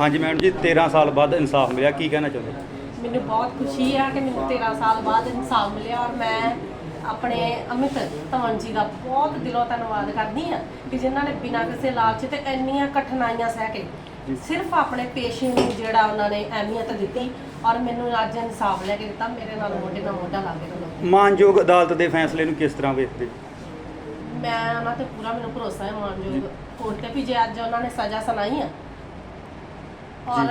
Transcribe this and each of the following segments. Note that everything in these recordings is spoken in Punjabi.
ਹਾਂਜੀ ਮੈਡਮ ਜੀ 13 ਸਾਲ ਬਾਅਦ ਇਨਸਾਫ ਮਿਲਿਆ ਕੀ ਕਹਿਣਾ ਚਾਹੁੰਦੇ? ਮੈਨੂੰ ਬਹੁਤ ਖੁਸ਼ੀ ਆ ਕਿ ਮੈਨੂੰ 13 ਸਾਲ ਬਾਅਦ ਇਨਸਾਫ ਮਿਲਿਆ ਔਰ ਮੈਂ ਆਪਣੇ ਅਮਿਤ ਧਵਨ ਜੀ ਦਾ ਬਹੁਤ ਦਿਲੋਂ ਧੰਨਵਾਦ ਕਰਦੀ ਆ ਕਿ ਜਿਨ੍ਹਾਂ ਨੇ ਬਿਨਾਂ ਕਿਸੇ ਲਾਲਚ ਤੇ ਇੰਨੀਆਂ ਕਠਿਨਾਈਆਂ ਸਹਿ ਕੇ ਸਿਰਫ ਆਪਣੇ ਪੇਸ਼ੇ ਨੂੰ ਜਿਹੜਾ ਉਹਨਾਂ ਨੇ ਅਹਿਮੀਅਤ ਦਿੱਤੀ ਔਰ ਮੈਨੂੰ ਅੱਜ ਇਨਸਾਫ ਲੈ ਕੇ ਦਿੱਤਾ ਮੇਰੇ ਨਾਲ ਮੋਢੇ ਨਾਲ ਮੋਢਾ ਲਾ ਕੇ ਮਾਨਯੋਗ ਅਦਾਲਤ ਦੇ ਫੈਸਲੇ ਨੂੰ ਕਿਸ ਤਰ੍ਹਾਂ ਵੇਖਦੇ? ਮੈਂ ਉਹਨਾਂ ਤੇ ਪੂਰਾ ਮੈਨੂੰ ਭਰੋਸਾ ਹੈ ਮਾਨਯੋਗ ਕੋਰਟ ਤੇ ਵੀ ਜੇ ਅੱਜ ਉਹਨਾਂ ਨੇ ਸਜ਼ਾ ਸੁਣਾਈ ਆ ਔਰ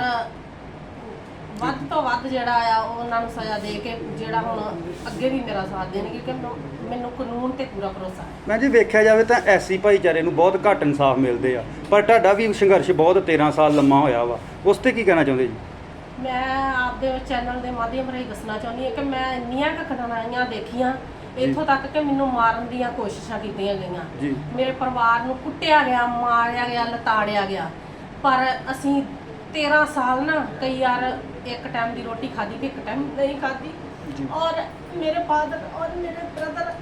ਵੱਧ ਤੋਂ ਵੱਧ ਜਿਹੜਾ ਆ ਉਹ ਉਹਨਾਂ ਨੂੰ ਸਜ਼ਾ ਦੇ ਕੇ ਜਿਹੜਾ ਹੁਣ ਅੱਗੇ ਵੀ ਮੇਰਾ ਸਾਥ ਦੇਣਗੇ ਕਿ ਮੈਨੂੰ- ਮੈਨੂੰ ਕਾਨੂੰਨ ਤੇ ਪੂਰਾ ਭਰੋਸਾ ਹੈ। ਮੈਂ ਜੀ ਵੇਖਿਆ ਜਾਵੇ ਤਾਂ ਐਸੀ ਭਾਈਚਾਰੇ ਨੂੰ ਬਹੁਤ ਘੱਟ ਇਨਸਾਫ ਮਿਲਦੇ ਆ ਪਰ ਤੁਹਾਡਾ ਵੀ ਸੰਘਰਸ਼ ਬਹੁਤ 13 ਸਾਲ ਲੰਮਾ ਹੋਇਆ ਵਾ ਉਸ ਤੇ ਕੀ ਕਹਿਣਾ ਚਾਹੁੰਦੇ ਜੀ? ਮੈਂ ਆਪਦੇ ਚੈਨਲ ਦੇ ਮਾਧਿਅਮ ਰਾਹੀਂ ਦੱਸਣਾ ਚਾਹੁੰਦੀ ਹਾਂ ਕਿ ਮੈਂ ਇੰਨੀਆਂ ਕੁ ਕਠਿਨਾਈਆਂ ਦੇਖੀਆਂ ਇੱਥੋਂ ਤੱਕ ਕਿ ਮੈਨੂੰ ਮਾਰਨ ਦੀਆਂ ਕੋਸ਼ਿਸ਼ਾਂ ਕੀਤੀਆਂ ਗਈਆਂ। ਜੀ। ਮੇਰੇ ਪਰਿਵਾਰ ਨੂੰ ਕੁੱਟਿਆ ਗਿਆ ਮਾਰਿਆ ਗਿਆ ਲਤਾੜਿਆ ਗਿਆ। ਪਰ ਅਸੀਂ 13 ਸਾਲ ਨਾ ਕਈ ਵਾਰ ਇੱਕ ਟਾਈਮ ਦੀ ਰੋਟੀ ਖਾਧੀ ਤੇ ਇੱਕ ਟਾਈਮ ਨਹੀਂ ਜੀ। ਔਰ ਮੇਰੇ ਫਾਦਰ ਔਰ ਮੇਰੇ ਬ੍ਰਦਰ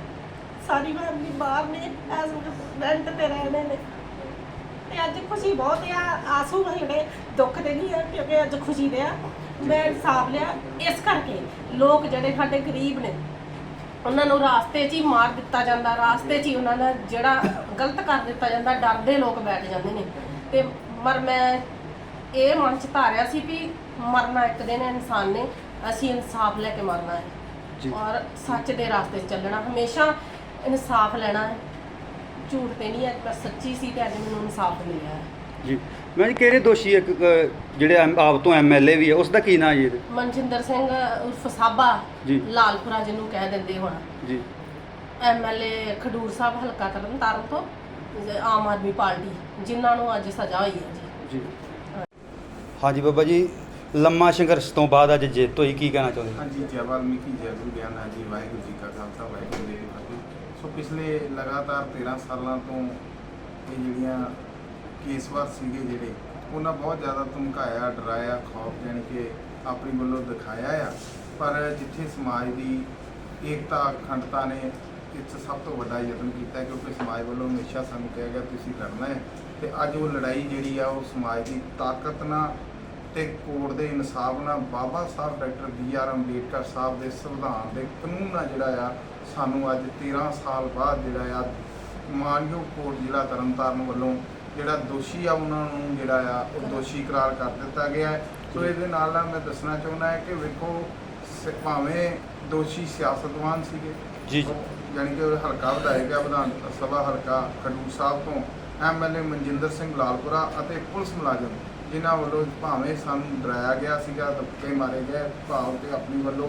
ਸਾਰੀ ਫੈਮਿਲੀ ਬਾਹਰ ਨੇ ਐਸ ਰੈਂਟ ਤੇ ਰਹਿੰਦੇ ਨੇ। ਤੇ ਅੱਜ ਖੁਸ਼ੀ ਬਹੁਤ ਆ ਆਸੂ ਜਿਹੜੇ ਦੁੱਖ ਦੇ ਨਹੀਂ ਆ ਕਿਉਂਕਿ ਅੱਜ ਖੁਸ਼ੀ ਦੇ ਆ। ਮੈਂ ਇਨਸਾਫ ਲਿਆ ਇਸ ਕਰਕੇ ਲੋਕ ਜਿਹੜੇ ਸਾਡੇ ਗਰੀਬ ਨੇ ਉਹਨਾਂ ਨੂੰ ਰਾਸਤੇ 'ਚ ਹੀ ਮਾਰ ਦਿੱਤਾ ਜਾਂਦਾ। ਰਾਸਤੇ 'ਚ ਹੀ ਉਹਨਾਂ ਦਾ ਜਿਹੜਾ ਗਲਤ ਕਰ ਦਿੱਤਾ ਜਾਂਦਾ ਡਰਦੇ ਲੋਕ ਬੈਠ ਜਾਂਦੇ ਨੇ। ਤੇ ਮਰ ਮੈਂ ਇਹ ਮਨ 'ਚ ਧਾਰਿਆ ਸੀ ਵੀ ਮਰਨਾ ਇੱਕ ਦਿਨ ਹੈ ਇਨਸਾਨ ਨੇ ਅਸੀਂ ਇਨਸਾਫ ਲੈ ਕੇ ਮਰਨਾ ਹੈ। ਜੀ। ਔਰ ਸੱਚ ਦੇ ਰਾਸਤੇ 'ਚ ਚੱਲਣਾ ਹਮੇਸ਼ਾ ਇਨਸਾਫ ਲੈਣਾ ਹੈ। ਝੂਠ ਤੇ ਨਹੀਂ ਮੈਂ ਸੱਚੀ ਸੀ ਤੇ ਅੱਜ ਮੈਨੂੰ ਇਨਸਾਫ ਮਿਲਿਆ ਹੈ। ਜੀ। ਮੈਂ ਜੀ ਕਿਹੜੇ ਦੋਸ਼ੀ ਇੱਕ ਅ, ਜਿਹੜੇ ਐਮ- ਆਪ ਤੋਂ ਐਮਐਲਏ ਵੀ ਹੈ ਉਸ ਦਾ ਕੀ ਨਾਂ ਜੀ? ਮਨਜਿੰਦਰ ਸਿੰਘ ਉਰਫ ਸਾਬਾ ਜੀ। ਲਾਲਪੁਰਾ ਜਿਹਨੂੰ ਕਹਿ ਦਿੰਦੇ ਹੁਣ। ਜੀ। ਐਮਐਲਏ ਖਡੂਰ ਸਾਹਿਬ ਹਲਕਾ ਤਰਨਤਾਰਨ ਤੋਂ ਜ- ਆਮ ਆਦਮੀ ਪਾਰਟੀ ਜਿਨ੍ਹਾਂ ਨੂੰ ਅੱਜ ਸਜ਼ਾ ਹੋਈ ਹੈ ਜੀ। ਜੀ। ਹਾਂਜੀ ਬਾਬਾ ਜੀ, ਲੰਮਾ ਸੰਘਰਸ਼ ਤੋਂ ਬਾਅਦ ਅੱਜ ਜਿੱਤ ਹੋਈ, ਕੀ ਕਹਿਣਾ ਚਾਹੁੰਦੇ? ਹਾਂਜੀ, ਜੈ ਵਾਲਮੀਕੀ, ਜੈ ਗੁਰੂ ਗਿਆਨ ਜੀ, ਵਾਹਿਗੁਰੂ ਜੀ ਕਾ ਖਾਲਸਾ, ਵਾਹਿਗੁਰੂ ਜੀ ਕੀ ਫਤਿਹ। ਸੋ ਪਿਛਲੇ ਲਗਾਤਾਰ 13 ਸਾਲਾਂ ਤੋਂ ਇਹ ਜਿਹੜੀਆਂ ਕੇਸਵਾਰ ਸੀਗੇ ਜਿਹੜੇ, ਉਹਨਾਂ ਬਹੁਤ ਜ਼ਿਆਦਾ ਧਮਕਾਇਆ, ਡਰਾਇਆ, ਖੌਫ ਜਾਣੀ ਕਿ ਆਪਣੀ ਵੱਲੋਂ ਦਿਖਾਇਆ ਆ। ਪਰ ਜਿੱਥੇ ਸਮਾਜ ਦੀ ਏਕਤਾ, ਅਖੰਡਤਾ ਨੇ ਇਸ ਸਭ ਤੋਂ ਵੱਡਾ ਯਤਨ ਕੀਤਾ ਕਿਉਂਕਿ ਸਮਾਜ ਵੱਲੋਂ ਹਮੇਸ਼ਾ ਸਾਨੂੰ ਕਿਹਾ ਗਿਆ, ਤੁਸੀਂ ਲੜਨਾ ਹੈ। ਤੇ ਅੱਜ ਉਹ ਲੜਾਈ ਜਿਹੜੀ ਆ, ਉਹ ਸਮਾਜ ਦੀ ਤਾਕਤ ਨਾਲ ਤੇ ਕੋਰਟ ਦੇ ਇਨਸਾਫ ਨਾਲ Baba Sahib doctor B R Ambedkar Sahib ਦੇ ਸੰਵਿਧਾਨ ਦੇ ਕਾਨੂੰਨ ਨਾਲ ਜਿਹੜਾ ਆ ਸਾਨੂੰ ਅੱਜ 13 ਸਾਲ ਬਾਅਦ ਜਿਹੜਾ ਆ ਮਾਨਯੋਗ ਕੋਰਟ ਜ਼ਿਲ੍ਹਾ ਤਰਨਤਾਰਨ ਵੱਲੋਂ ਜਿਹੜਾ ਦੋਸ਼ੀ ਆ ਉਹਨਾਂ ਨੂੰ ਜਿਹੜਾ ਆ ਉਹ ਦੋਸ਼ੀ ਕਰਾਰ ਕਰ ਦਿੱਤਾ ਗਿਆ ਹੈ। ਸੋ ਇਹਦੇ ਨਾਲ ਨਾਲ ਮੈਂ ਦੱਸਣਾ ਚਾਹੁੰਦਾ ਹੈ ਕਿ ਵੇਖੋ ਭਾਵੇਂ ਦੋਸ਼ੀ ਸਿਆਸਤਵਾਨ ਸੀਗੇ ਜੀ ਯਾਨੀ ਕਿ ਹਲਕਾ ਵਿਧਾਇਕ ਆ ਵਿਧਾਨ ਸਭਾ ਹਲਕਾ ਖਡੂਰ ਸਾਹਿਬ ਤੋਂ ਐਮਐਲਏ ਮਨਜਿੰਦਰ ਸਿੰਘ ਲਾਲਪੁਰਾ ਅਤੇ ਪੁਲਿਸ ਮੁਲਾਜ਼ਮ। ਜਿਨ੍ਹਾਂ ਵੱਲੋਂ ਭਾਵੇਂ ਸਾਨੂੰ ਡਰਾਇਆ ਗਿਆ ਸੀਗਾ, ਧੱਕੇ ਮਾਰੇ ਗਏ, ਭਾਵ ਕਿ ਆਪਣੀ ਵੱਲੋਂ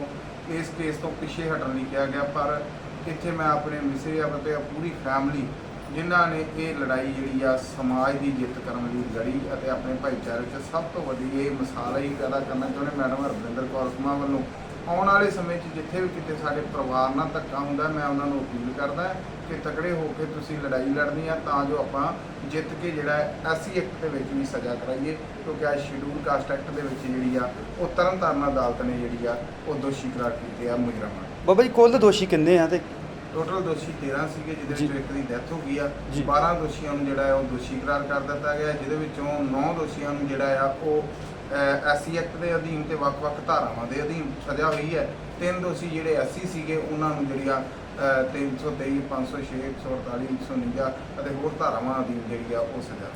ਇਸ ਕੇਸ ਤੋਂ ਪਿੱਛੇ ਹਟਣ ਲਈ ਕਿਹਾ ਗਿਆ, ਪਰ ਇੱਥੇ ਮੈਂ ਆਪਣੇ ਮਿਸਰੀ ਅਤੇ ਪੂਰੀ ਫੈਮਿਲੀ ਜਿਨ੍ਹਾਂ ਨੇ ਇਹ ਲੜਾਈ ਜਿਹੜੀ ਆ ਸਮਾਜ ਦੀ ਜਿੱਤ ਕਰਨ ਲਈ ਲੜੀ ਅਤੇ ਆਪਣੇ ਭਾਈਚਾਰੇ 'ਚ ਸਭ ਤੋਂ ਵੱਡੀ ਇਹ ਮਿਸਾਲ ਹੀ ਪੈਦਾ ਕਰਨਾ ਚਾਹੁੰਦੇ ਮੈਡਮ ਹਰਵਿੰਦਰ ਕੌਰ ਸਮਾ ਵੱਲੋਂ। ਆਉਣ ਵਾਲੇ ਸਮੇਂ 'ਚ ਜਿੱਥੇ ਵੀ ਕਿਤੇ ਸਾਡੇ ਪਰਿਵਾਰ ਨਾਲ ਧੱਕਾ ਹੁੰਦਾ ਮੈਂ ਉਹਨਾਂ ਨੂੰ ਅਪੀਲ ਕਰਦਾ ਕਿ ਤਕੜੇ ਹੋ ਕੇ ਤੁਸੀਂ ਲੜਾਈ ਲੜਨੀ ਆ ਤਾਂ ਜੋ ਆਪਾਂ ਜਿੱਤ ਕੇ ਜਿਹੜਾ ਐਸਸੀ ਐਕਟ ਦੇ ਵਿੱਚ ਵੀ ਸਜ਼ਾ ਕਰਾਈਏ ਕਿਉਂਕਿ ਅੱਜ ਸ਼ਡਿਊਲ ਕਾਸਟ ਐਕਟ ਦੇ ਵਿੱਚ ਜਿਹੜੀ ਆ ਉਹ ਤਰਨਤਾਰਨ ਅਦਾਲਤ ਨੇ ਜਿਹੜੀ ਆ ਉਹ ਦੋਸ਼ੀ ਕਰਾਰ ਕੀਤੇ ਆ ਮੁਜਰਮਾਂ ਬਾਬਾ ਜੀ ਕੁੱਲ ਦੋਸ਼ੀ ਕਿੰਨੇ ਆ ਤੇ ਟੋਟਲ ਦੋਸ਼ੀ 13 ਸੀਗੇ ਜਿਹਦੇ। ਵਿੱਚੋਂ ਇੱਕ ਦੀ ਡੈਥ ਹੋ ਗਈ ਆ ਜੀ। 12 ਦੋਸ਼ੀਆਂ ਨੂੰ ਜਿਹੜਾ ਹੈ ਉਹ ਦੋਸ਼ੀ ਕਰਾਰ ਕਰ ਦਿੱਤਾ ਗਿਆ ਜਿਹਦੇ ਵਿੱਚੋਂ 9 ਦੋਸ਼ੀਆਂ ਨੂੰ ਜਿਹੜਾ ਆ ਉਹ ਐਸਸੀ ਐਕਟ ਦੇ ਅਧੀਨ ਤੇ ਵੱਖ-ਵੱਖ ਧਾਰਾਵਾਂ ਦੇ ਅਧੀਨ ਸਜ਼ਾ ਹੋਈ ਹੈ। ਤਿੰਨ ਦੋਸ਼ੀ ਜਿਹੜੇ ਐਸਸੀ ਸੀਗੇ ਉਹਨਾਂ ਨੂੰ ਜਿਹੜੀਆਂ ਅਹ, 323 506 148 149 ਅਤੇ ਹੋਰ ਧਾਰਾਵਾਂ ਅਧੀਨ ਜਿਹੜੀ ਆ ਉਹ ਸਜ਼ਾ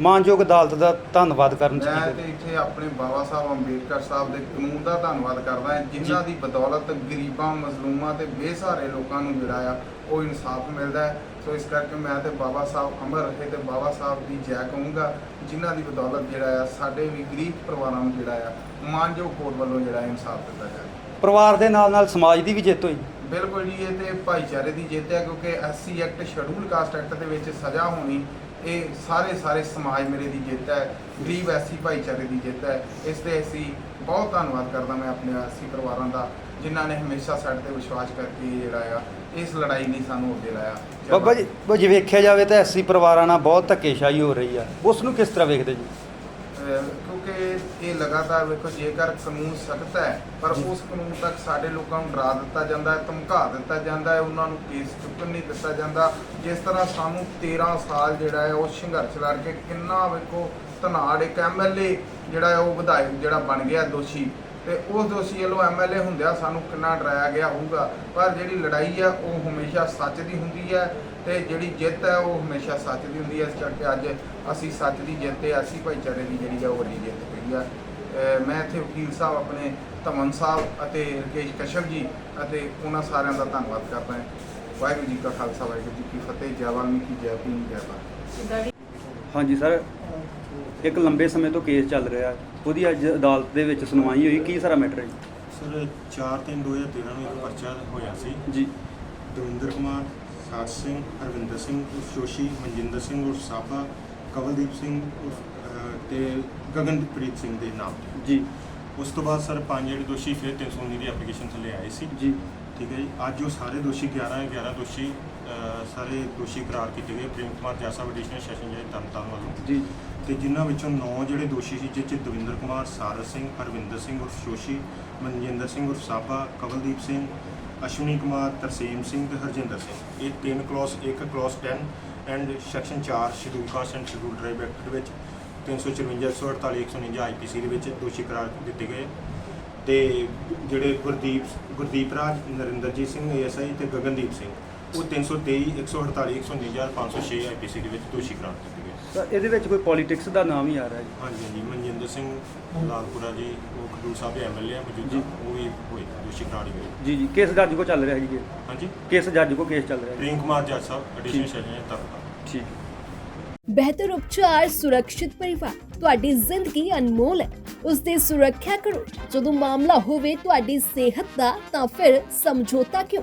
ਮਾਨਯੋਗ ਅਦਾਲਤ ਦਾ ਧੰਨਵਾਦ ਕਰਨ ਚ ਮੈਂ ਤੇ ਇੱਥੇ ਆਪਣੇ ਬਾਬਾ ਸਾਹਿਬ ਅੰਬੇਡਕਰ ਸਾਹਿਬ ਦੇ ਕਾਨੂੰਨ ਦਾ ਧੰਨਵਾਦ ਕਰਦਾ ਹਾਂ ਜਿਨ੍ਹਾਂ ਦੀ ਬਦੌਲਤ ਗਰੀਬਾਂ ਮਜ਼ਲੂਮਾਂ ਤੇ ਬੇਸਹਾਰੇ ਲੋਕਾਂ ਨੂੰ ਜਿਹੜਾ ਆ ਉਹ ਇਨਸਾਫ ਮਿਲਦਾ ਹੈ। ਸੋ ਇਸ ਕਰਕੇ ਮੈਂ ਤੇ ਬਾਬਾ ਸਾਹਿਬ ਅਮਰ ਰੱਖੇ ਤੇ ਬਾਬਾ ਸਾਹਿਬ ਦੀ ਜੈ ਕਹੂੰਗਾ ਜਿਨ੍ਹਾਂ ਦੀ ਬਦੌਲਤ ਜਿਹੜਾ ਆ ਸਾਡੇ ਵੀ ਗਰੀਬ ਪਰਿਵਾਰਾਂ ਨੂੰ ਜਿਹੜਾ ਆ ਮਾਨਯੋਗ ਕੋਰਟ ਵੱਲੋਂ ਜਿਹੜਾ ਇਨਸਾਫ ਦਿੱਤਾ ਜਾਏ ਪਰਿਵਾਰ ਦੇ ਨਾਲ ਨਾਲ ਸਮਾਜ ਦੀ ਵੀ ਜਿੱਤ ਹੋਈ। ਬਿਲਕੁਲ ਜੀ ਇਹ ਤੇ ਭਾਈਚਾਰੇ ਦੀ ਜਿੱਤ ਹੈ ਕਿਉਂਕਿ SC act schedule caste act ਦੇ ਵਿੱਚ ਸਜ਼ਾ ਹੋਣੀ ਇਹ ਸਾਰੇ ਸਾਰੇ ਸਮਾਜ ਮੇਰੇ ਦੀ ਜਿੱਤ ਹੈ ਗਰੀਬ ਐਸੀ ਭਾਈਚਾਰੇ ਦੀ ਜਿੱਤ ਹੈ। ਇਸ ਤੇ ਅਸੀਂ ਬਹੁਤ ਧੰਨਵਾਦ ਕਰਦਾ ਮੈਂ ਆਪਣੇ ਐਸੀ ਪਰਿਵਾਰਾਂ ਦਾ ਜਿਨ੍ਹਾਂ ਨੇ ਹਮੇਸ਼ਾ ਸਾਡੇ ਤੇ ਵਿਸ਼ਵਾਸ ਕਰਕੇ ਜਿਹੜਾ ਆ ਇਸ ਲੜਾਈ ਲਈ ਸਾਨੂੰ ਅੱਗੇ ਲਾਇਆ। ਬਾਬਾ ਜੀ ਬਾਬਾ ਜੀ ਵੇਖਿਆ ਜਾਵੇ ਤਾਂ ਐਸੀ ਪਰਿਵਾਰਾਂ ਨਾਲ ਬਹੁਤ ਧੱਕੇਸ਼ਾਹੀ ਹੋ ਰਹੀ ਆ। ਉਸ ਨੂੰ ਕਿਸ ਤਰ੍ਹਾਂ ਵੇਖਦੇ ਜੀ? ਕਿਉਂਕਿ ਇਹ ਲਗਾਤਾਰ ਵੇਖੋ ਜੇਕਰ ਕਾਨੂੰਨ ਸਖਤ ਹੈ ਪਰ। ਉਸ ਕਾਨੂੰਨ ਤੱਕ ਸਾਡੇ ਲੋਕਾਂ ਨੂੰ ਡਰਾ ਦਿੱਤਾ ਜਾਂਦਾ ਹੈ ਧਮਕਾ ਦਿੱਤਾ ਜਾਂਦਾ ਹੈ ਉਹਨਾਂ ਨੂੰ ਕੇਸ ਚੁੱਕਣ ਨਹੀਂ ਦਿੱਤਾ ਜਾਂਦਾ। ਜਿਸ ਤਰ੍ਹਾਂ ਸਾਨੂੰ 13 ਸਾਲ ਜਿਹੜਾ ਹੈ ਉਹ ਸੰਘਰਸ਼ ਲੜ ਕੇ ਕਿੰਨਾ ਵੇਖੋ ਧਨਾੜ ਇੱਕ ਐਮਐਲਏ ਜਿਹੜਾ ਹੈ ਉਹ ਵਿਧਾਇਕ ਜਿਹੜਾ ਬਣ ਗਿਆ ਦੋਸ਼ੀ। ਤੇ ਉਸ ਦੋਸ਼ੀ ਵੱਲੋਂ ਐਮਐਲਏ ਹੁੰਦਿਆਂ ਸਾਨੂੰ ਕਿੰਨਾ ਡਰਾਇਆ ਗਿਆ ਹੋਊਗਾ। ਪਰ ਜਿਹੜੀ ਲੜਾਈ ਹੈ ਉਹ ਹਮੇਸ਼ਾ ਸੱਚ ਦੀ ਹੁੰਦੀ ਹੈ। ਤੇ ਜਿਹੜੀ ਜਿੱਤ ਹੈ ਉਹ ਹਮੇਸ਼ਾ ਸੱਚ ਦੀ ਹੁੰਦੀ ਹੈ। ਇਸ ਕਰਕੇ ਅੱਜ ਅਸੀਂ ਸੱਚ ਦੀ ਜਿੱਤ ਤੇ ਅਸੀਂ ਭਾਈਚਾਰੇ ਦੀ ਜਿਹੜੀ ਹੈ ਉਹ ਵੱਡੀ ਜਿੱਤ ਹੈ ਅਹ ਮੈਂ ਇੱਥੇ ਵਕੀਲ ਸਾਹਿਬ ਆਪਣੇ ਧਮਨ ਸਾਹਿਬ ਅਤੇ ਰਕੇਸ਼ ਕਸ਼ਪ ਜੀ ਅਤੇ ਉਹਨਾਂ ਸਾਰਿਆਂ ਦਾ ਧੰਨਵਾਦ ਕਰਦਾ ਹਾਂ। ਵਾਹਿਗੁਰੂ ਜੀ ਕਾ ਖਾਲਸਾ ਵਾਹਿਗੁਰੂ ਜੀ ਕੀ ਫਤਿਹ। ਜੈ ਵਾਲਮੀਕੀ ਜੈ ਭੀਮ ਜੈ ਭਾਰਤ। ਹਾਂਜੀ ਸਰ ਇੱਕ ਲੰਬੇ ਸਮੇਂ ਤੋਂ ਕੇਸ ਚੱਲ ਰਿਹਾ। ਉਹਦੀ ਅੱਜ ਅਦਾਲਤ ਦੇ ਵਿੱਚ ਸੁਣਵਾਈ ਹੋਈ। ਕੀ ਸਾਰਾ ਮੈਟਰ ਹੈ ਸਰ 4 3 2013 ਨੂੰ ਇੱਕ ਪਰਚਾ ਹੋਇਆ ਸੀ। ਜੀ। ਦਵਿੰਦਰ ਕੁਮਾਰ ਸਾਜ ਸਿੰਘ ਹਰਵਿੰਦਰ ਸਿੰਘ ਉਰਫ ਜੋਸ਼ੀ ਮਨਜਿੰਦਰ ਸਿੰਘ ਉਰਫ ਸਾਬਾ ਕਵਲਦੀਪ ਸਿੰਘ ਉਰਫ, ਅਹ, ਤੇ ਗਗਨਪ੍ਰੀਤ ਸਿੰਘ ਦੇ ਨਾਮ ਤੇ। ਜੀ। ਉਸ ਤੋਂ ਬਾਅਦ ਸਰ ਪੰਜ ਜਿਹੜੇ ਦੋਸ਼ੀ ਫਿਰ 319 ਦੀ ਐਪਲੀਕੇਸ਼ਨ ਥੱਲੇ ਆਏ ਸੀ। ਜੀ। ਠੀਕ ਹੈ ਜੀ। ਅੱਜ ਉਹ ਸਾਰੇ ਦੋਸ਼ੀ 11 11 ਦੋਸ਼ੀ ਸਾਰੇ ਦੋਸ਼ੀ ਕਰਾਰ ਕੀਤੇ ਗਏ। ਪ੍ਰੇਮ ਕੁਮਾਰ ਜੈਸਾ ਐਡੀਸ਼ਨਲ ਸੈਸ਼ਨ ਜੱਜ ਤਰਨਤਾਰਨ ਵੱਲੋਂ। ਜੀ। ਤੇ ਜਿਨ੍ਹਾਂ ਵਿੱਚੋਂ 9 ਜਿਹੜੇ ਦੋਸ਼ੀ ਸੀ ਜਿਸ 'ਚ ਦਵਿੰਦਰ ਕੁਮਾਰ ਸਾਰਸ ਸਿੰਘ ਹਰਵਿੰਦਰ ਸਿੰਘ ਉਰਫ ਜੋਸ਼ੀ ਮਨਜਿੰਦਰ ਸਿੰਘ ਉਰਫ ਸਾਬਾ ਕਵਲਦੀਪ ਸਿੰਘ ਅਸ਼ਵਨੀ ਕੁਮਾਰ, ਤਰਸੇਮ ਸਿੰਘ ਤੇ ਹਰਜਿੰਦਰ ਸਿੰਘ। ਇਹ ਤਿੰਨ ਕਲੌਸ ਇੱਕ clause 10 and section 4 schedule caste and schedule tribe act ਦੇ ਵਿੱਚ 354 148 149 ਆਈਪੀਸੀ ਦੇ ਵਿੱਚ ਦੋਸ਼ੀ ਕਰਾਰ ਦਿੱਤੇ ਗਏ। ਤੇ ਜਿਹੜੇ ਗੁਰਦੀਪ ਗੁਰਦੀਪ ਰਾਜ, ਨਰਿੰਦਰਜੀਤ ਸਿੰਘ ਏਐਸਆਈ ਤੇ ਗਗਨਦੀਪ ਸਿੰਘ। ਉਹ 323 148 149 506 ਆਈਪੀਸੀ ਦੇ ਵਿੱਚ ਦੋਸ਼ੀ ਕਰਾਰ ਦਿੱਤੇ ਗਏ। ਤਾਂ ਇਹਦੇ ਵਿੱਚ ਕੋਈ ਪੋਲਿਟਿਕਸ ਦਾ ਨਾਮ ਹੀ ਆ ਰਿਹਾ ਜੀ? ਹਾਂਜੀ ਹਾਂਜੀ। ਮਨਜਿੰਦਰ ਸਿੰਘ ਲਾਲਪੁਰਾ ਜੀ ਉਹ ਖਡੂਰ ਸਾਹਿਬ ਦੇ ਐਮਐਲਏ ਆ ਮੌਜੂਦਾ ਜੀ। ਉਹ ਵੀ ਹੋਏ ਦੋਸ਼ੀ ਕਰਾਰ ਗਏ। ਜੀ ਜੀ। ਕਿਸ ਜੱਜ ਕੋ ਚੱਲ ਰਿਹਾ ਜੀ ਇਹ? ਹਾਂਜੀ। ਕਿਸ ਜੱਜ ਕੋ ਕੇਸ ਚੱਲ ਰਿਹਾ ਜੀ? ਪ੍ਰੇਮ ਕੁਮਾਰ ਜੱਜ ਸਾਹਿਬ ਠੀਕ। ਸੈਸ਼ਨ ਤਰਨਤਾਰਨ ਠੀਕ। ਬਿਹਤਰ ਉਪਚਾਰ ਸੁਰੱਖਿਅਤ ਪਰਿਵਾਰ। ਤੁਹਾਡੀ ਜ਼ਿੰਦਗੀ ਅਨਮੋਲ ਹੈ। ਉਸ ਦੀ ਸੁਰੱਖਿਆ ਕਰੋ। ਜਦੋਂ ਮਾਮਲਾ ਹੋਵੇ ਤੁਹਾਡੀ ਸਿਹਤ ਦਾ ਤਾਂ ਫਿਰ ਸਮਝੌਤਾ ਕਿਉਂ?